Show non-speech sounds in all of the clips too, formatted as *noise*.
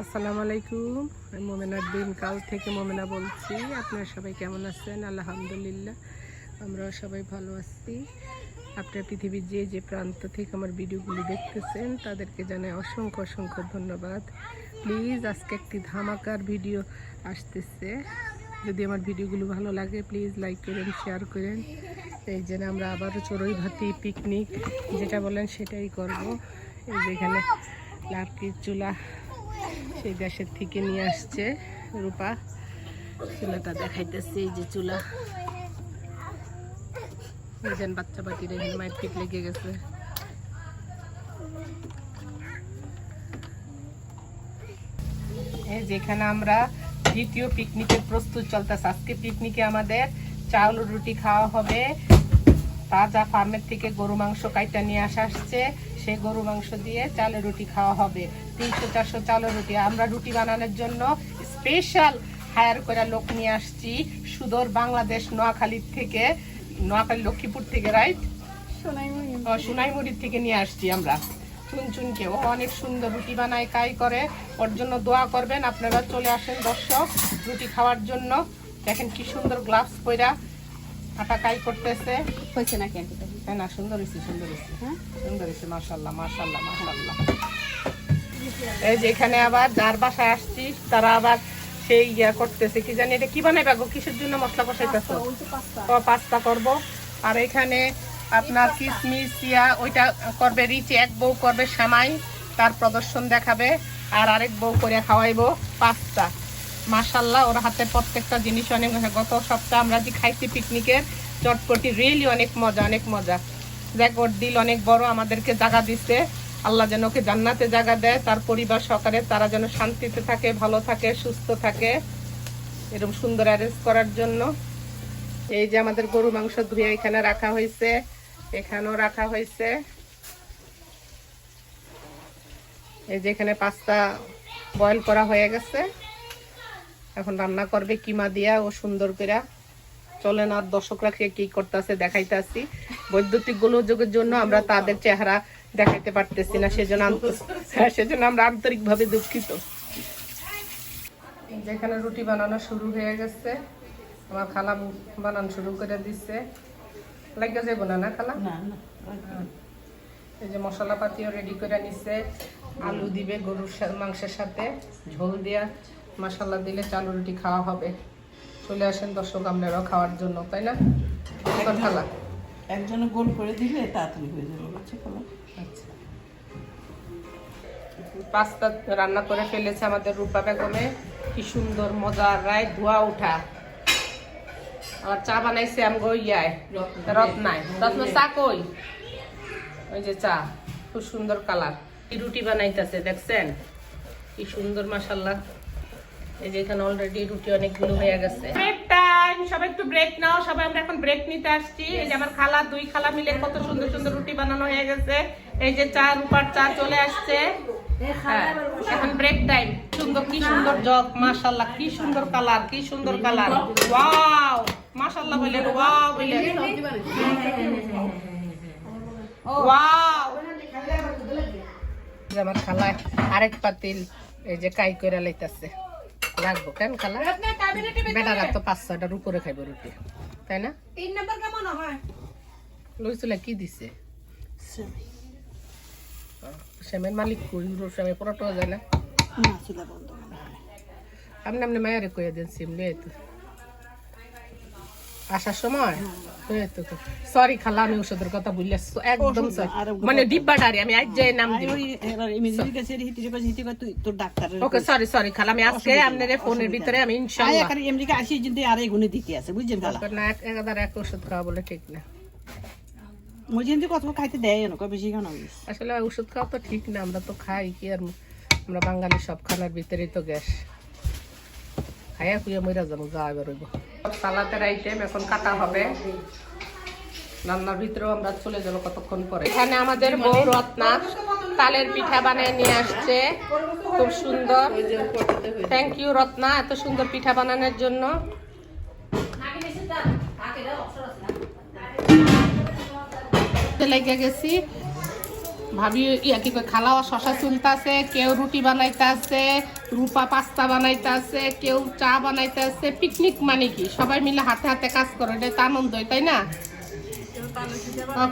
আসসালামু আলাইকুম। আমি মোমেনার দিন কাল থেকে মোমেনা বলছি। আপনারা সবাই কেমন আছেন? আলহামদুলিল্লাহ, আমরাও সবাই ভালো আছি। আপনার পৃথিবীর যে যে প্রান্ত থেকে আমার ভিডিওগুলি দেখতেছেন, তাদেরকে জানাই অসংখ্য অসংখ্য ধন্যবাদ। প্লিজ, আজকে একটি ধামাকার ভিডিও আসতেছে। যদি আমার ভিডিওগুলো ভালো লাগে, প্লিজ লাইক করেন, শেয়ার করেন। এই জন্য আমরা আবারও চড়ুই ভাতি পিকনিক যেটা বলেন সেটাই করব। এই যেখানে লাকড়ির চুলা সেই দেশের থেকে নিয়ে আসছে রূপা। চুলাটা দেখাইতেছে এই যে চুলা। বাচ্চা পাখির মায়ের লেগে গেছে। যেখানে আমরা দ্বিতীয় পিকনিকের প্রস্তুত চলতেছে, আজকে পিকনিকে আমাদের চাউল, রুটি খাওয়া হবে। তাজা ফার্মের থেকে গরু, মাংস কাইটা নিয়ে আসা আসছে। সেই গরু মাংস দিয়ে চালের রুটি খাওয়া হবে। তিনশো চারশো চালের রুটি। আমরা রুটি বানানোর জন্য স্পেশাল হায়ার করে লোক নিয়ে আসছি। সুদূর বাংলাদেশ নোয়াখালীর থেকে নোয়াখালী লক্ষ্মীপুর থেকে রাইট সোনাইমুড়ির থেকে নিয়ে আসছি আমরা। চুনচুনকে। ও অনেক সুন্দর রুটি বানায় কাই করে। ওর জন্য দোয়া করবেন। আপনারা চলে আসেন দর্শক রুটি খাওয়ার জন্য। দেখেন কি সুন্দর গ্লাভস পইরা আটা কাই করতেছে? হয়েছে নাকি আন্টি? হ্যাঁ না সুন্দর হয়েছে সুন্দর হয়েছে হ্যাঁ? সুন্দর হয়েছে মাশাল্লাহ মাশাল্লাহ মাশাল্লাহ এই যে এখানে আবার যার বাসায় আসছি তারা আবার সেই ইয়া করতেছে কি জানি এটা কি বানাইবা গো? কিসের জন্য মশলা কষাইতেছ? তো পাস্তা। ও পাস্তা করব। আর এখানে আপনার কিশমিশ ইয়া ওইটা করবে রিচ এক বউ করবে সেমাই তার প্রদর্শন দেখাবে আর আরেক বউ করে খাওয়াইবো পাস্তা। মাশাল্লাহ ওর হাতে প্রত্যেকটা জিনিস অনেক। গত সপ্তাহে আমরা যে খাইছি পিকনিকের চটপটি রিয়েলি অনেক মজা অনেক মজা। দেখ, ওর দিল অনেক বড়, আমাদেরকে জায়গা দিচ্ছে আল্লাহ যেন ওকে জান্নাতে জায়গা দেয়, তার পরিবার সহকারে তারা যেন শান্তিতে থাকে, ভালো থাকে, সুস্থ থাকে। এরকম সুন্দর অ্যারেঞ্জ করার জন্য। এই যে আমাদের গরু মাংস ধুয়ে এখানে রাখা হয়েছে, এখানেও রাখা হয়েছে। এই যে এখানে পাস্তা বয়েল করা হয়ে গেছে। এখন রান্না করবে কিমা দিয়া ও সুন্দর করে চলেন আর দর্শকরা কে কি করতেছে দেখাইতেছি। বৈদ্যুতিক গোলযোগের জন্য আমরা তাদের চেহারা দেখাইতে পারতেছি না সেজন্য হ্যাঁ, সেজন্য আমরা আন্তরিকভাবে দুঃখিত। যেখানে রুটি বানানো শুরু হয়ে গেছে। আমার খালা বানানো শুরু করে দিচ্ছে লাগে যাব না না খালা? এই যে মশলাপাতিও রেডি করে নিচ্ছে আলু দিবে গরুর মাংসের সাথে ঝোল দিয়া। মশলা দিলে চালু রুটি খাওয়া হবে। চলে আসেন দর্শক আপনারাও খাওয়ার জন্য তাই না? খালা একজনে গোল করে দিলে তাড়াতাড়ি হয়ে যাবে আচ্ছা। পাস্তা রান্না করে ফেলেছে আমাদের রূপা বেগমে। কি সুন্দর মজার রায় ধোয়া উঠা। আবার চা বানাইছে আমগো ইয়ায়। রত্নায়। রত্ন চা কই? ওই যে চা। খুব সুন্দর কালার। কি রুটি বানাইতেছে দেখছেন? কি সুন্দর মাসাল্লাহ এই যে এখানে অলরেডি রুটি অনেকগুলো হয়ে গেছে। টাইম একটু ব্রেক নাও। সবাই আমরা এখন ব্রেক নিতে আসছি। এই যে আমার খালা দুই খালা মিলে কত সুন্দর সুন্দর রুটি বানানো হয়ে গেছে। এই যে চা চলে আসছে। হ্যাঁ, এখন ব্রেক টাইম সুন্দর কি সুন্দর জগ কি সুন্দর কালার কি সুন্দর কালার যে আমার খালা আরেক পাতিল এই যে কাই করে লাইতাছে। রাখব কেন খালা? বেটারা তো পাঁচ ছয়টার উপরে খাইবো রুটি তাই না? তিন নম্বর কেমন হয়? লইছিলে কি দিছে? সেমের মালিক কই? সেমে পরোটা যায় না। আপনি আপনি মায়ের কইয়া দেন সিম লিয়ে আসার সময়? সরি খালা আমি ওষুধের কথা বললে একদম মানে ডিব্বাটারি আমি আজ যাই নাম ওকে সরি সরি খালা আমি আজকে আপনার ফোনের ভিতরে আমি আয় ইনশাআল্লাহ এমনিকে আসি যদি আর এগুনে দিতে আছে বুঝছেন না এক এক হাজার এক ওষুধ খাওয়া বলে ঠিক না। এমনি কত খাইতে দেয় না বেশি খানো আসলে ওষুধ খাওয়া তো ঠিক না আমরা তো খাই কি আর আমরা বাঙালি সব খানার ভিতরেই তো গ্যাস। খাইয়া খুঁয়ে মইরা যাব গা এবার সালাতের আইটেম এখন কাটা হবে। রান্নার ভিতরেও আমরা চলে যাব কতক্ষণ পরে। এখানে আমাদের বউ রত্না তালের পিঠা বানিয়ে নিয়ে আসছে। খুব সুন্দর। থ্যাংক ইউ রত্না, এত সুন্দর পিঠা বানানোর জন্য। লেগে গেছি। ভাবি ইয়া কি কয়, খালাও শশা চুলতাছে, কেউ রুটি বানাইতাছে, রূপা পাস্তা বানাইতাছে, কেউ চা বানাইতাছে, পিকনিক মানে কি? সবাই মিলে হাতে হাতে কাজ করে, এটা তো হয় তাই না?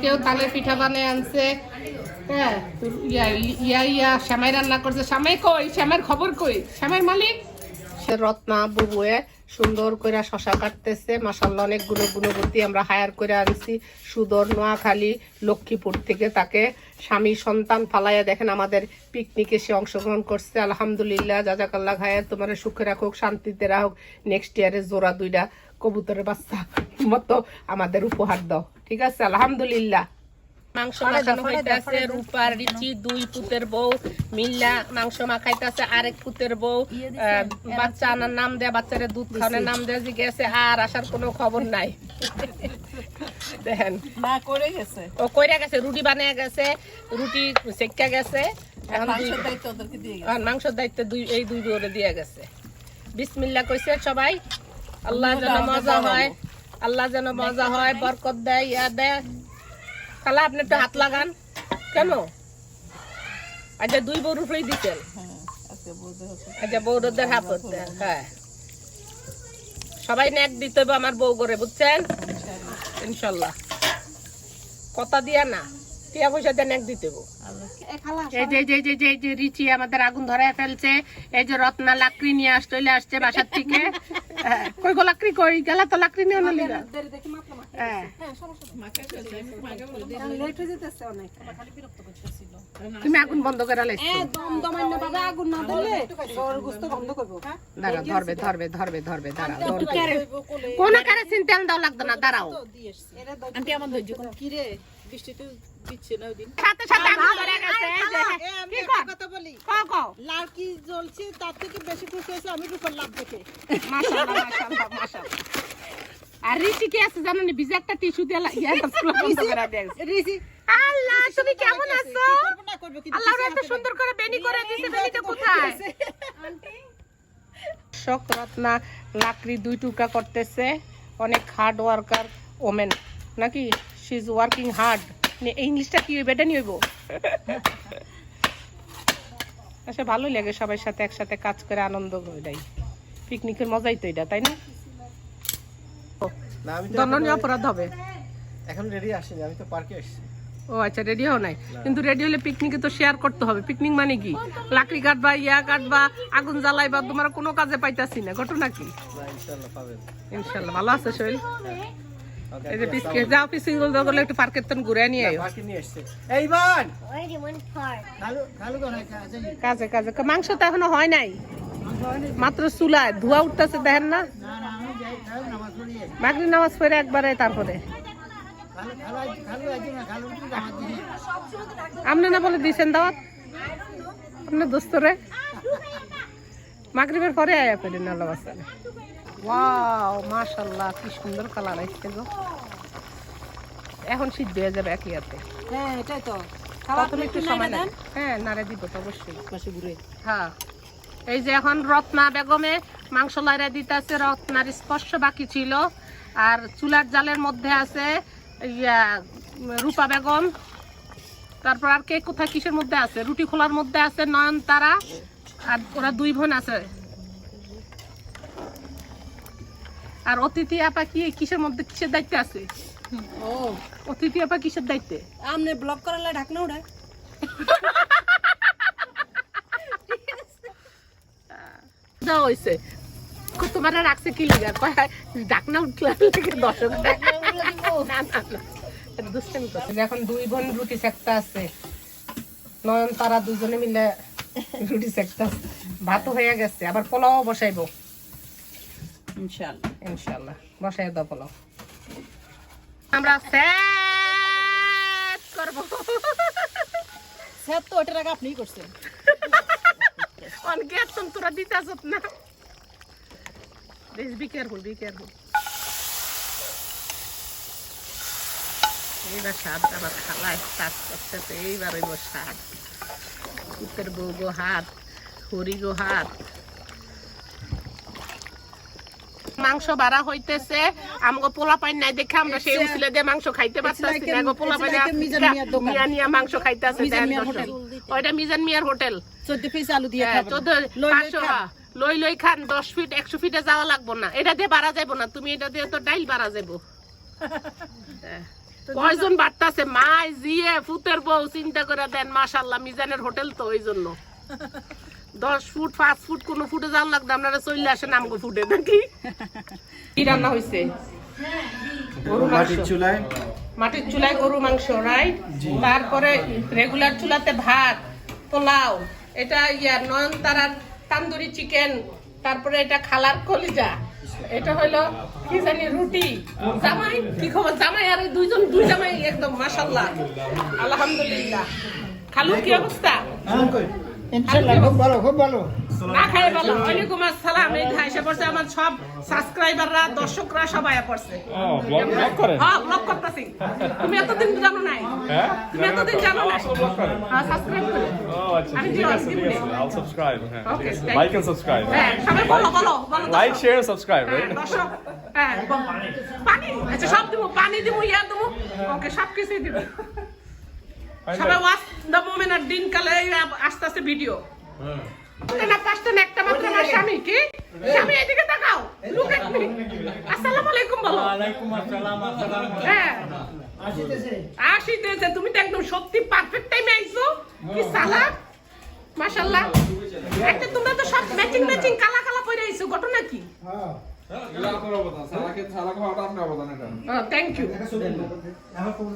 কেউ তালের পিঠা বানিয়ে আনছে হ্যাঁ ইয়া ইয়া শ্যামাই রান্না করছে। শ্যামাই কই? শ্যামের খবর কই? শ্যামের মালিক? সে রত্না বুবুয়ে। সুন্দর করে শশা কাটতেছে। মাসাল্লাহ অনেক গুণ গুণবতী আমরা হায়ার করে আনছি। সুদর নোয়াখালী, লক্ষ্মীপুর থেকে তাকে স্বামী সন্তান ফালাইয়া দেখেন আমাদের পিকনিকে সে অংশগ্রহণ করছে। আলহামদুলিল্লাহ, জাজাকাল্লাহ খায়া তোমার সুখে রাখুক, শান্তিতে রাখুক। নেক্সট ইয়ারে জোড়া দুইটা কবুতরের বাচ্চা মতো আমাদের উপহার দাও। ঠিক আছে? আলহামদুলিল্লাহ। মাংস মাখানো হইতাছে রূপার রিচি দুই পুতের বউ মিল্লা মাংস মাখাইতাছে আরেক পুতের বউ বাচ্চা আনার নাম দেয়া বাচ্চারে দুধ খাওয়ানোর নাম দেয়া গেছে আর আসার কোনো খবর নাই? *laughs* দেখেন। ও কইরা গেছে রুটি বানিয়ে গেছে রুটি সেকা গেছে। মাংসের দায়িত্ব দুই এই দুই বউরে দিয়ে গেছে। বিসমিল্লাহ কইছে সবাই। আল্লাহ যেন মজা হয় আল্লাহ যেন মজা হয় বরকত দেয় ইয়া দেয়। খালা আপনি একটু হাত লাগান। কেন? আচ্ছা দুই বউ রুটোই দিতেন। আচ্ছা বউদের হাত হ্যাঁ। সবাই নেক দিতে হবে আমার বউ করে, বুঝছেন? ইনশাল্লাহ। কথা দিয়া না। টিয়া পয়সা দিয়ে নেক দিতে এই যে যে যে যে যে রিচি আমাদের আগুন ধরে ফেলছে এই যে রত্না লাকড়ি নিয়ে আসছে বাসার থেকে। হ্যাঁ, কই গো লাকড়ি কই গেলা তো লাকড়ি নিয়ে নিলি হ্যাঁ। তুমি আগুন বন্ধ করে দাঁড়া ধরবে ধরবে ধরবে ধরবে কোন কেরোসিন তেল দাও লাগতো না দাঁড়াও। আন্টি আমার ধৈর্য কি রে? বৃষ্টিতে দিচ্ছে না ওই দিন সাথে সাথে আগুন ধরে গেছে কি কথা বলি। কও, কও। লাল কি জ্বলছে তার থেকে বেশি খুশি হয়েছে আমি রূপার লাভ দেখে। মাশাআল্লাহ, মাশাআল্লাহ, মাশাআল্লাহ। আর কি আছে জানো নি ভিজে একটা টিস্যু দিয়ে ইয়া বন্ধ করে দিয়েছে। রিসি আল্লাহ তুমি কেমন আছো? করব না করব কিন্তু আল্লাহ এত সুন্দর করে বেনি করে দিছে বেনিটা কোথায়? শক রত্না লাকড়ি দুই টুকরা করতেছে। অনেক হার্ড ওয়ার্কার ওমেন নাকি? শি ইজ ওয়ার্কিং হার্ড ইংলিশটা কি হইবে? এটা নিয়ে হইব? আচ্ছা ভালোই লাগে সবার সাথে একসাথে কাজ করে আনন্দ দেয়। পিকনিকের মজাই তো এটা তাই না? দণ্ডনীয় অপরাধ হবে। এখন রেডি আসিনি আমি তো পার্কে এসেছি ও আচ্ছা রেডি হও নাই? কিন্তু রেডি হলে পিকনিকে তো শেয়ার করতে হবে। পিকনিক মানে কি? লাকড়ি কাটবা ইয়া কাটবা আগুন জ্বালাইবা তোমার কোনো কাজে পাইতাছি না। ঘটনা কি? ইনশাল্লাহ ভালো আছে শৈল। ওকে এই যে পিসকে যাও পিসিং করলে একটু পার্কের তন ঘুরে নিয়ে আয়ো পার্কে নিয়ে এসেছি। এই বোন. খালু খালু কোন আছে কাজে কাজে মাংস তো এখনও হয় নাই। মাত্র চুলায় ধোয়া উঠতেছে দেখেন না? না না আমি যাই খালু নামাজ মাগরি নামাজ পড়ে একবারে তারপরে। আপনি না বলে দিয়েছেন দাওয়াত? আপনার দোস্তরে মাগরিবের পরে আয়া করেন আল্লাহ ওয়াও মাশাল্লাহ কি সুন্দর কালার আসছে গো। এখন সিদ্ধ হয়ে যাবে একই হাতে। হ্যাঁ এটাই তো। প্রথমে একটু সময় লাগে হ্যাঁ নাড়ে দিব তো অবশ্যই। পাশে ঘুরে। হ্যাঁ। এই যে এখন রত্না বেগমে মাংস লাইরা দিতেছে রত্নার স্পর্শ বাকি ছিল। আর চুলার জালের মধ্যে আছে ইয়া রূপা বেগম। তারপর আর কে কোথায় কিসের মধ্যে আছে? রুটি খোলার মধ্যে আছে নয়নতারা। আর ওরা দুই বোন আছে। আর অতিথি আপা কি কিসের মধ্যে কিসের দায়িত্বে আছে? ও। অতিথি আপা কিসের দায়িত্বে? আমনে ব্লক করালে ঢাকনা উড়ায় যা হইছে। তোমার রাখছে কি লিগা? কয় ডাকনা উঠলে লেগে দর্শক। না, না, না। এখন দুই বোন রুটি সেকতে আছে। নয়ন তারা দুজনে মিলে রুটি সেকতে আছে। ভাতও হয়ে গেছে। আবার পোলাও বসাইবো। ইনশাআল্লাহ ইনশাল্লাহ দাও পোলাও আমরা সেট করব। স্যার তো ওটার আগে আপনিই করছেন। অনেকে একদম তোরা দিতে আসত না। বেশ বি কেয়ারফুল বি কেয়ারফুল এইবার স্বাদ আবার খালায় কাজ করতে তো এইবার হইব স্বাদ কুতের বউ গো হাত হরি গো হাত। মাংস বাড়া হইতেছে। আমগো পোলা পাই নাই দেখে আমরা সেই উসিলে দিয়ে মাংস খাইতে পারতাছি না। গো পোলা পাই like a মিজান মিয়ার দোকান। মিয়া নিয়া মাংস মিয়ার হোটেল। ওইটা মিজান মিয়ার হোটেল। চোদ্দ পিস আলু দিয়ে হ্যাঁ, চোদ্দ লই লই পাঁচশো খান। লই লই খান দশ ফিট একশো ফিটে যাওয়া লাগবো না। এটা দিয়ে বাড়া যাব না। তুমি এটা দিয়ে তো ডাইল বাড়া যাব হ্যাঁ। কয়জন বাড়তাছে? মাই জিয়ে ফুতের বউ চিন্তা করে দেন মাশাল্লাহ মিজানের হোটেল তো ওই জন্য। দশ ফুট পাঁচ ফুট কোন ফুটে যাওয়ার লাগতো আপনারা চলে আসেন আমগো ফুটে দেখি কি রান্না হয়েছে মাটির চুলায়। মাটির চুলায় গরু মাংস রাইট তারপরে রেগুলার চুলাতে ভাত পোলাও এটা ইয়ার নয়নতারার তান্দুরি চিকেন তারপরে এটা খালার কলিজা। এটা হলো কি জানি রুটি। জামাই কি খবর? জামাই আর দুইজন দুই জামাই একদম মাশাল্লাহ আলহামদুলিল্লাহ। খালু কি অবস্থা? ইনশাল্লাহ খুব ভালো খুব ভালো। না খাই ভালো। ওয়ালাইকুম আসসালাম। এই এসে পড়ছে আমার সব সাবস্ক্রাইবাররা দর্শকরা সবাই পড়ছে। ব্লগ ব্লগ করেন? হ্যাঁ ব্লগ করতেছি। তুমি এতদিন জানো নাই? হ্যাঁ? তুমি এতদিন জানো না ব্লগ করেন। হ্যাঁ সাবস্ক্রাইব করে। ও আচ্ছা ঠিক আছে ঠিক আছে। আল সাবস্ক্রাইব হ্যাঁ ঠিক Okay, আছে। thank লাইক এন্ড সাবস্ক্রাইব সবাই বলো বলো বলো লাইক শেয়ার সাবস্ক্রাইব রাইট দর্শক হ্যাঁ পানি। আচ্ছা সব দিব পানি দিব ইয়া দিব। ওকে সব কিছুই দিব। সবাই ওয়াচ দ্য মোমেন্ট আর দিন কালে আস্তে আস্তে ভিডিও না পাঁচটা একটা মাত্র আমার স্বামী কি? স্বামী এদিকে তাকাও লুক এট মি আসসালামু আলাইকুম বলো। ওয়ালাইকুম আসসালাম আসসালাম হ্যাঁ। আসিতেছে। আসিতেছে তুমি তো একদম সত্যি পারফেক্ট টাইমে আইছো। কি সালাদ? মাশাআল্লাহ। একটা তোমরা তো সব ম্যাচিং ম্যাচিং কালা কালা পরে আইছো ঘটনা কি? হ্যাঁ। থ্যাংক ইউ কোন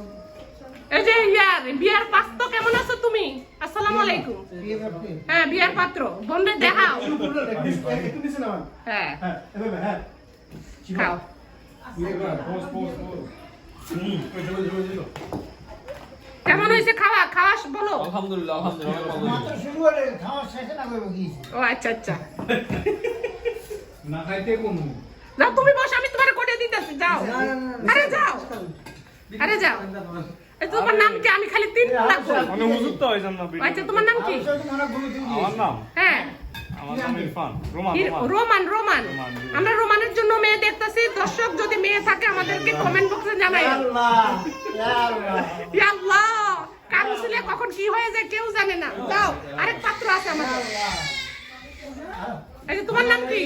এই যে ইয়ার বিয়ার পাত্র কেমন আছো তুমি? আসসালামু আলাইকুম। হ্যাঁ বিয়ার পাত্র। দেখাও। হ্যাঁ। হ্যাঁ হ্যাঁ খাও। কেমন হয়েছে খাওয়া? খাওয়া বলো। মাত্র শুরু হলে খাওয়া শেষে না করব কি ও আচ্ছা আচ্ছা। না খাইতে কোন। যাও তুমি বসো আমি তোমার কোটে দিতেছি যাও। আরে যাও। আরে যাও। তোমার নাম কি? আমি খালি তিন লাগবো মানে হুজুর তো হইছেন না আচ্ছা তোমার নাম কি? আমার নাম? হ্যাঁ। আমার রোমান রোমান। আমরা রোমানের জন্য মেয়ে দেখতেছি। দর্শক যদি মেয়ে থাকে আমাদেরকে কমেন্ট বক্সে জানাই। আল্লাহ। কারও ছেলে কখন কি হয়ে যায় কেউ জানে না। দাও আরেক পাত্র আছে আমাদের। এই যে তোমার নাম কি?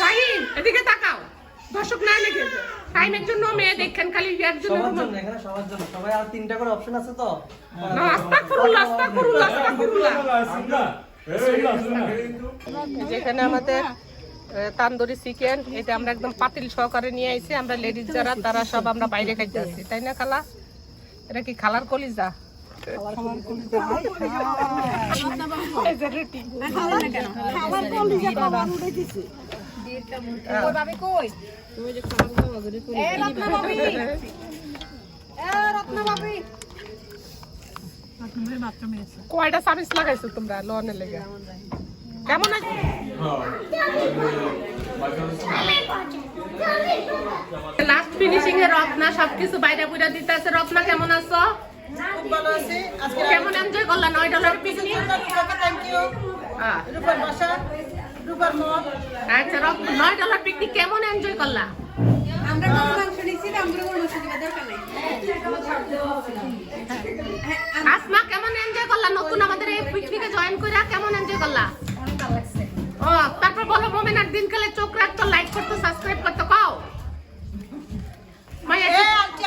ফাহিম এদিকে তাকাও। দর্শক না ফাহিমের জন্য মেয়ে দেখেন খালি ইয়ার জন্য সবার জন্য এখানে সবার জন্য। সবাই আর তিনটা করে অপশন আছে তো? না আস্তাগফিরুল্লাহ আস্তাগফিরুল্লাহ আস্তাগফিরুল্লাহ যেখানে আমাদের তান্দুরি চিকেন এটা আমরা একদম পাতিল সহকারে নিয়ে আইছি। আমরা লেডিজ যারা তারা সব আমরা বাইরে খাইতে আসছি তাই না খালা? এটা কি খালার কলিজা? এই যে রুটি। কয়টা সার্ভিস লাগাইছো তোমরা লোনের লেগে? কেমন আছে? লাস্ট ফিনিশিং এ রত্না সবকিছু বাইরে বুইরা দিতে আছে রত্না কেমন আছো? খুব ভালো আছি। আজকে কেমন এনজয় করলা? নয় ডলার পিকনিক থ্যাংক ইউ রূপার বাসা। আচ্ছা রক নয় ডলার পিকনিক কেমন এনজয় করলা? আমরা মাংস আমরা কোনো দরকার নাই। আসমা কেমন এনজয় করলা? নতুন আমাদের এই পিকনিকে জয়েন কইরা কেমন এনজয় করলা? ও তারপর বলো মোমেনার দিনকালে চোখ রাখতো লাইক করতো সাবস্ক্রাইব করতো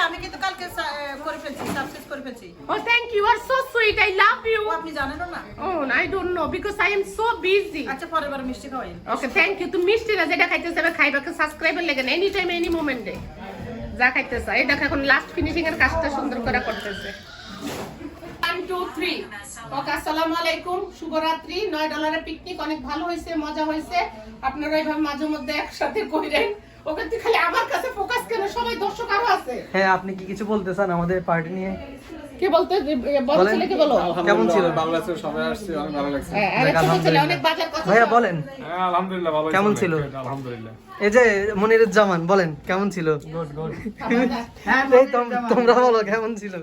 আমি কিন্তু কালকে করে ফেলছি সাবস্ক্রাইব করে ফেলছি। Oh thank you R so sweet I love you আপনি জানেন না? ও I don't know because I am so busy আচ্ছা পরের বার মিষ্টি খাওয়াই। ওকে থ্যাংক ইউ তুমি মিষ্টি না যেটা খাইতে চাবে খাইবাকে সাবস্ক্রাইবার লেগে এনি টাইম এনি মোমেন্টে যা খাইতে চাই দেখো এখন লাস্ট ফিনিশিং এর কাজটা সুন্দর করে করতেছে। শুভরাত্রি। নয় ডলারের পিকনিক অনেক ভালো হয়েছে মজা হয়েছে। আপনারা এইভাবে মাঝে মধ্যে একসাথে কইরেন। ওকে তুই খালি আমার কাছে ফোকাস কেন? সবাই দর্শক আরও আছে। হ্যাঁ আপনি কি কিছু বলতে চান আমাদের পার্টি নিয়ে? কে বলতে? বড়। ছেলেকে বলো। কেমন ছিল? ভালো লাগছে সবাই আসছে অনেক ভালো লাগছে। হ্যাঁ, আরে ছোট ছেলে অনেক বাজার কথা ভাইয়া বলেন। হ্যাঁ আলহামদুলিল্লাহ ভালো কেমন ছিল? আলহামদুলিল্লাহ। এই যে মনিরুজ্জামান বলেন কেমন ছিল? গুড গুড এই তোমরা বলো কেমন ছিল?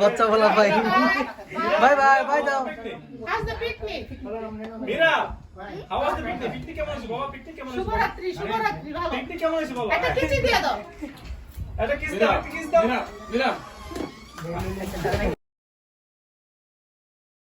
বাচ্চা বলা ভাই। বাই বাই বাই দাও। আজ the picnic Meera how was the picnic picnic কেমন হয়েছে বাবা? পিকনিক কেমন হয়েছে শুভরাত্রি শুভরাত্রি ভালো। পিকনিক কেমন হয়েছে বাবা? একটা কিচি দিয়ে দাও। এটা কিস দাও কিস দাও। মিরা *laughs* মিরা